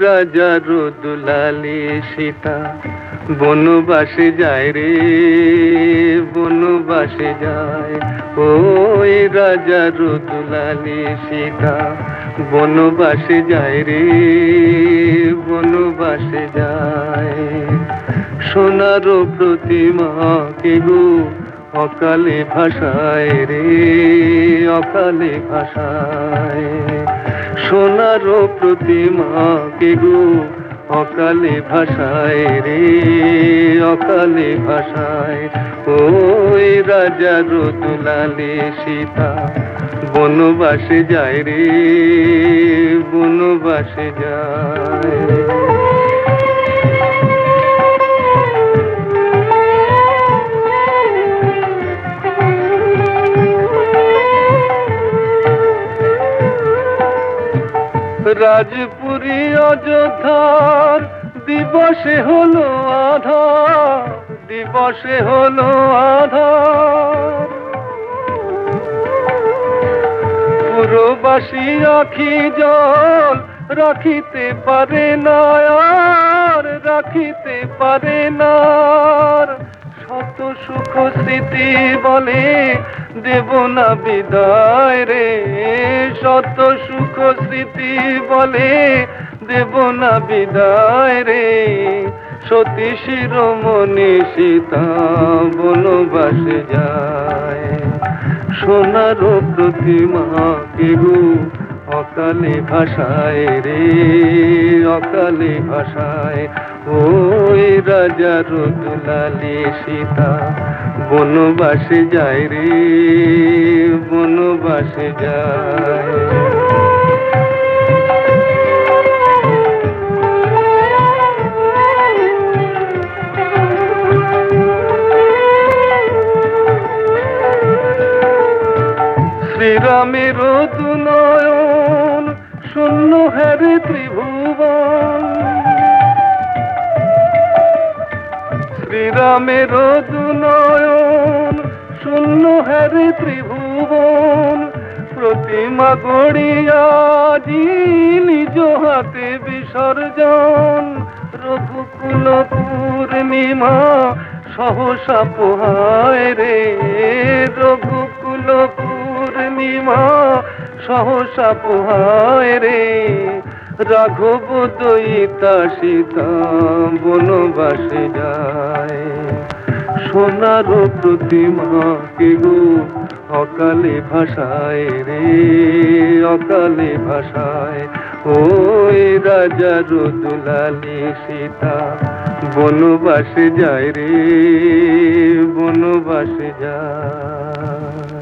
রাজা রোদুলালি সীতা, বনবাসে যায় রে, বনবাসে যায়। ওই রাজা রোদুলালি সীতা, বনবাসে যায় রে, বনবাসে যায়। সোনার প্রতিমা কে গো অকালে ভাষায় রে, অকালে ভাষায়। সোনার প্রতিমা কে গো, অকালে ভাষায় রে, অকালে ভাষায়। ওই রাজা রতুলালে সীতা, বনবাসে যায় রে, বনবাসে যায় রাজপুরী অযোধ্যার দিবসে হলো আধার, দিবসে হলো আধার। পুরবাসী আখি জল রাখিতে পারে না আর, রাখিতে পারে না। শত সুখ স্মৃতি বলে দেব না বিদায় রে। শত সুখ স্মৃতি বলে দেব না বিদায় রে। সতী শিরোমণি সীতা বনবাসে যায়। সোনার প্রতিমা কেহু অকালে ভাষায় রে অকালে ভাষায়। ওই রাজা রোদুলালি সীতা বনবাসে যায় রে বনবাসে যায়। শ্রীরামের দুনয়ন শূন্য হ্যারে ত্রিভুবন। শ্রীরামের দুনয়ন শূন্য হ্যারে ত্রিভুবন। প্রতিমা গড়িয়া নিজ হাতে বিসর্জন। রঘুকুল পূর্ণিমা, সহসা পোহায় রে রঘুকুল পূর্ণিমা। সহসা পোহায় রে। রাঘব দইতা সীতা বনবাসে যায়। সোনার প্রতিমা কে গো, অকালে ভাষায় রে, অকালে ভাষায় ওই রাজা রোদুলালি সীতা বনবাসে যায় রে, বনবাসে যায়।